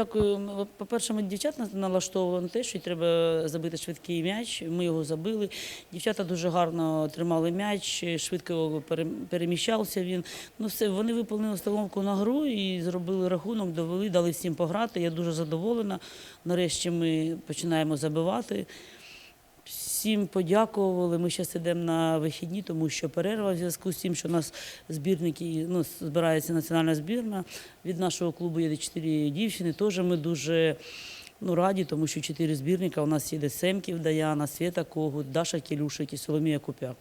дякую. По-перше, ми дівчат на- налаштовували на те, що треба забити швидкий м'яч. Ми його забили. Дівчата дуже гарно тримали м'яч, швидко пере- переміщався він. Ну все, вони виповнили установку на гру і зробили рахунок, довели, дали всім пограти. Я дуже задоволена. Нарешті ми починаємо забивати. Всім подякували. Ми зараз йдемо на вихідні, тому що перерва в зв'язку з тим, що у нас збірники, ну, збирається національна збірна. Від нашого клубу є чотири дівчини. Теж ми дуже ну, раді, тому що чотири збірника. У нас є Семків, Даяна, Свята Когут, Даша Келюшик і Соломія Купяк.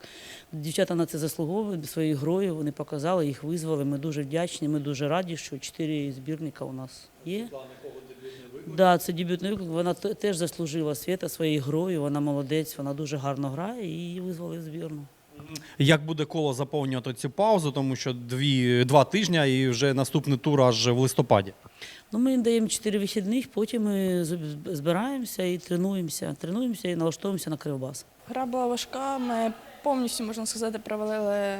Дівчата на це заслуговують своєю грою. Вони показали, їх визвали. Ми дуже вдячні. Ми дуже раді, що чотири збірника у нас є. Да, це дебютний виклик. Вона теж заслужила свята своєю грою. Вона молодець, вона дуже гарно грає і її визвали в збірну. Як буде коло заповнювати цю паузу, тому що дві, два тижні і вже наступний тур аж в листопаді. Ну, ми їм даємо чотири вихідних, потім ми збираємося і тренуємося. Тренуємося і налаштовуємося на кривбас. Гра була важка. Ми повністю, можна сказати, провалили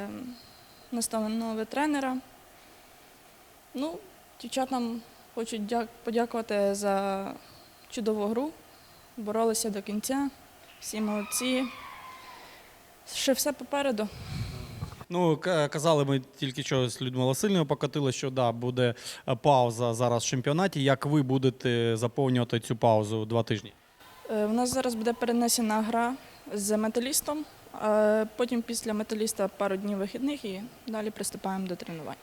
наставного тренера. Ну, дівчатам хочу подякувати за чудову гру. Боролися до кінця. Всі молодці. Ще все попереду. Ну, казали ми тільки що з Людмилою Васильівною покатили, що да, буде е, пауза зараз в чемпіонаті. Як ви будете заповнювати цю паузу два тижні? Е, У нас зараз буде перенесена гра з металістом. Потім після металіста пару днів вихідних і далі приступаємо до тренувань.